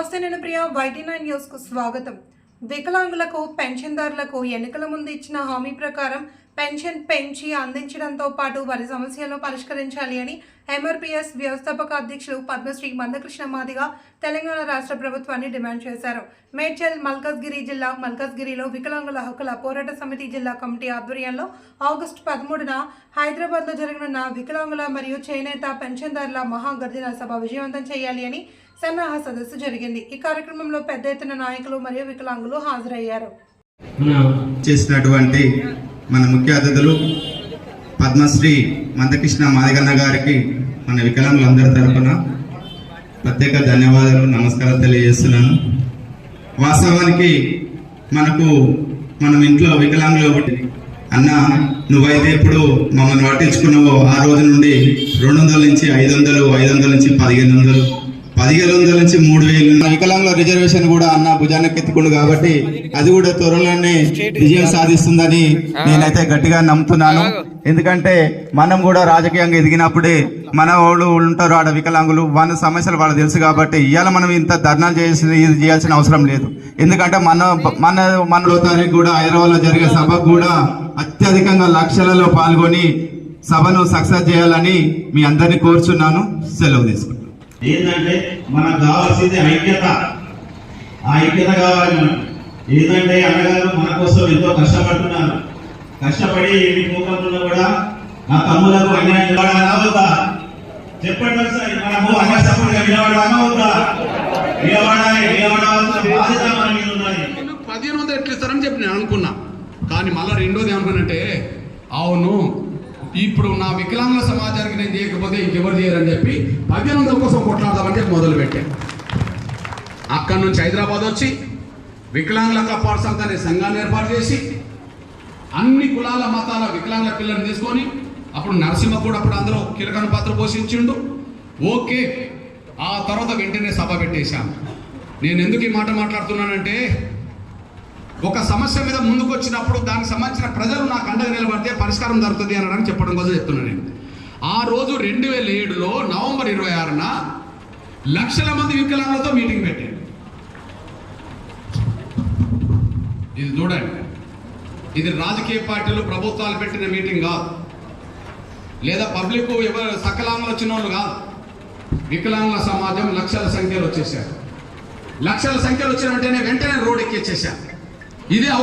నమస్తే నేను ప్రియ YT nine న్యూస్కు స్వాగతం. వికలాంగులకు పెన్షన్దారులకు ఎన్నికల ముందు ఇచ్చిన హామీ ప్రకారం పెన్షన్ పెంచి అందించడంతో పాటు వారి సమస్యలను పరిష్కరించాలి అని ఎంఆర్పీఎస్ వ్యవస్థాపక అధ్యక్షులు పద్మశ్రీ మందకృష్ణ మాదిగా తెలంగాణ రాష్ట్ర ప్రభుత్వాన్ని డిమాండ్ చేశారు. మేడ్చల్ మల్కజ్గిరి జిల్లా మల్కజ్గిరిలో వికలాంగుల హక్కుల పోరాట సమితి జిల్లా కమిటీ ఆధ్వర్యంలో ఆగస్టు పదమూడున హైదరాబాద్లో జరగనున్న వికలాంగుల మరియు చేనేత పెన్షన్దారుల మహాగర్జన సభ విజయవంతం చేయాలి అని సన్నాహ సదస్సు జరిగింది. ఈ కార్యక్రమంలో పెద్ద ఎత్తున నాయకులు మరియు వికలాంగులు హాజరయ్యారు. చేసినటువంటి మన ముఖ్య అతిథులు పద్మశ్రీ మందకృష్ణ మాదిగన్న గారికి మన వికలాంగులందరి తరఫున ప్రత్యేక ధన్యవాదాలు నమస్కారం తెలియజేస్తున్నాను. వాస్తవానికి మనకు మనం ఇంట్లో వికలాంగులు ఒకటి అన్న నువ్వైతే ఇప్పుడు మమ్మల్ని పట్టించుకున్నావో ఆ రోజు నుండి రెండు వందల నుంచి ఐదు వందలు ఐదు వందల నుంచి పదిహేను వందలు పదిహేను వందల నుంచి మూడు వేలు. వికలాంగుల రిజర్వేషన్ కూడా అన్న భుజానికి ఎత్తుకుండు కాబట్టి అది కూడా త్వరలోనే విజయం సాధిస్తుందని నేనైతే గట్టిగా నమ్ముతున్నాను. ఎందుకంటే మనం కూడా రాజకీయంగా ఎదిగినప్పుడే మన వాళ్ళు ఉంటారు ఆడ వికలాంగులు వాళ్ళ సమస్యలు వాళ్ళకి తెలుసు కాబట్టి ఇవాళ మనం ఇంత ధర్నాలు చేసి ఇది చేయాల్సిన అవసరం లేదు. ఎందుకంటే మన మన మన తారీఖు కూడా హైదరాబాద్లో జరిగే సభకు కూడా అత్యధికంగా లక్షలలో పాల్గొని సభను సక్సెస్ చేయాలని మీ అందరినీ కోరుచున్నాను. సెలవు తీసుకుంటాను ఏంటంటే మనకు కావాల్సింది ఐక్యత. ఆ ఐక్యత కావాలి మనకు ఏంటంటే అన్నగారు మన కోసం ఎంతో కష్టపడుతున్నారు. కష్టపడి ఎన్ని పోకుండా కూడా నా తమ్ములకు అన్యాయం నిలబడాలా వద్దా? చెప్పండి ఒకసారి మనము అన్యాయ సపోర్ట్గా నిలబడాలా వద్దా? నిలబడాలి నిలబడాల్సిన బాధ్యత మన మీద ఉన్నది. పదిహేను వందలు ఎట్లు ఇస్తారని చెప్పి నేను అనుకున్నా. కానీ మళ్ళీ రెండోది ఏమనుకున్నంటే అవును ఇప్పుడు నా వికలాంగుల సమాజానికి నేను చేయకపోతే ఇంకెవరు చేయరని చెప్పి పదిహేను కోసం కొట్లాడదామని చెప్పి మొదలు పెట్టాను అక్కడి నుంచి హైదరాబాద్ వచ్చి వికలాంగుల కాపాడు అనే సంఘాన్ని ఏర్పాటు చేసి అన్ని కులాల మతాల వికలాంగుల పిల్లల్ని తీసుకొని అప్పుడు నరసింహ కూడా అప్పుడు అందరూ కీలకన పాత్ర పోషించిండు. ఓకే ఆ తర్వాత వెంటనే సభ పెట్టేశాను నేను ఎందుకు ఈ మాట మాట్లాడుతున్నానంటే ఒక సమస్య మీద ముందుకు వచ్చినప్పుడు దానికి సంబంధించిన ప్రజలు నాకు అండగా నిలబడితే పరిష్కారం దొరుకుతుంది అనడానికి చెప్పడం కోసం చెప్తున్నాను నేను. ఆ రోజు రెండు వేల ఏడులో నవంబర్ ఇరవై ఆరున లక్షల మంది వికలాంగులతో మీటింగ్ పెట్టాను. ఇది చూడండి. ఇది రాజకీయ పార్టీలు ప్రభుత్వాలు పెట్టిన మీటింగ్ కాదు. లేదా పబ్లిక్ ఎవరు సకలాంగులు వచ్చిన వాళ్ళు కాదు. వికలాంగుల సమాజం లక్షల సంఖ్యలో వచ్చేసారు లక్షల సంఖ్యలో వచ్చిన వెంటనే వెంటనే రోడ్ ఎక్కిచ్చేసారు ఇదే అవకాశం